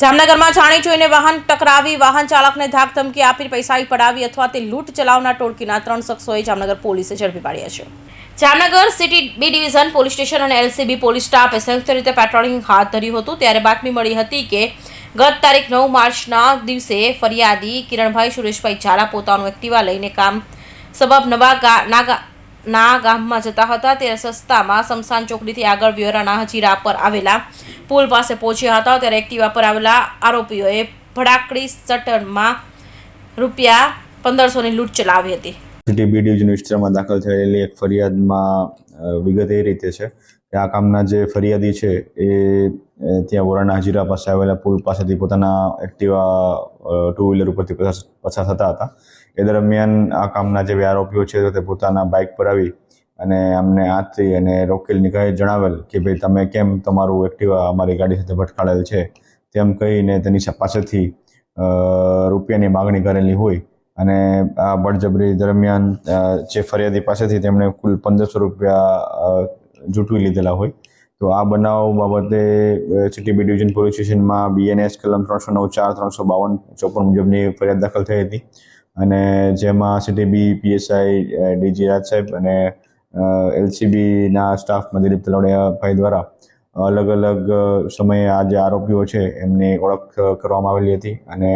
જામનગરમાં જાણી જોઈને વાહન ટકરાવી, વાહન ચાલકને ધાક ધમકી આપી, પૈસાઈ પડાવી અથવા તે લૂંટ ચલાવનાર ટોળકીના ત્રણ શખ્સોએ જામનગર પોલીસે ઝડપી પાડ્યા છે. Jamnagar city B division police station અને એલસીબી પોલીસ સ્ટાફે સંયુક્ત રીતે પેટ્રોલિંગ હાથ ધર્યું હતું. ત્યારે બાતમી મળી હતી કે ગત તારીખ નવ માર્ચના દિવસે ફરિયાદી કિરણભાઈ સુરેશભાઈ ઝાલા પોતાનું એક્ટિવા લઈને કામ સબબ નવા નાગા, ના ગામમાં જતા હતા. ત્યારે સસ્તામાં સમસાન ચોકડીથી આગળ વ્યોરાના હજીરા પર આવેલા પુલ પાસે પહોંચ્યા હતા ત્યારે એક્ટિવા પર આવેલા આરોપીઓએ ભડાકડી સટરમાં રૂપિયા પંદરસોની લૂંટ ચલાવી હતી. સિટી બી ડિવિઝન વિસ્તારમાં દાખલ થયેલી એક ફરિયાદમાં વિગત એ રીતે છે કે આ કામના જે ફરિયાદી છે એ ત્યાં વોરાના હજીરા પાસે આવેલા પુલ પાસેથી પોતાના એક્ટિવા ટુ વ્હીલર ઉપરથી પસાર થતા હતા. એ દરમિયાન આ કામના જે આરોપીઓ છે તે પોતાના બાઇક પર આવી અને અમને આથી અને રોકેલની કહે જણાવેલ કે ભાઈ તમે કેમ તમારું એક્ટિવા અમારી ગાડી સાથે ભટકાડેલ છે, તેમ કહીને તેની પાસેથી રૂપિયાની માગણી કરેલી હોય. અને આ બળજબરી દરમિયાન જે ફરિયાદી પાસેથી તેમણે કુલ પંદરસો રૂપિયા જૂટવી લીધેલા હોય. તો આ બનાવ બાબતે સિટી બી ડિવિઝન પોલીસ સ્ટેશનમાં બીએનએસ કલમ ત્રણસો નવ ચાર ત્રણસો બાવન ચોપન મુજબની ફરિયાદ દાખલ થઈ હતી. અને જેમાં city B PSI DG Raj સાહેબ અને એલસીબીના સ્ટાફ દિલીપ તલવડિયાભાઈ દ્વારા અલગ અલગ સમયે આ જે આરોપીઓ છે એમની ઓળખ કરવામાં આવેલી હતી અને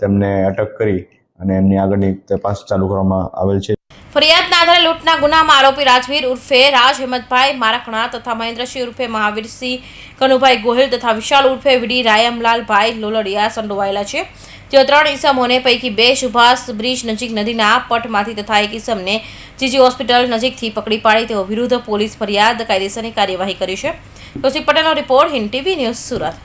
તેમને અટક કરી અને એમની આગળની તપાસ ચાલુ કરવામાં આવેલ છે. ફરિયાદના આધારે લૂંટના ગુનામાં આરોપી રાજવીર ઉર્ફે રાજ હેમતભાઈ મારકણા તથા મહેન્દ્રસિંહ ઉર્ફે મહાવીરસિંહ, કનુભાઈ ગોહિલ તથા વિશાલ ઉર્ફે વીડી રાયમલાલભાઈ લોલડિયા સંડોવાયેલા છે. તેઓ ત્રણ ઈસમોને પૈકી બે સુભાષ બ્રિજ નજીક નદીના પટમાંથી તથા એક ઈસમને જીજી હોસ્પિટલ નજીકથી પકડી પાડી તેઓ વિરુદ્ધ પોલીસ ફરિયાદ કાયદેસરની કાર્યવાહી કરી છે. કૌશિક પટેલનો report Hind TV news Surat.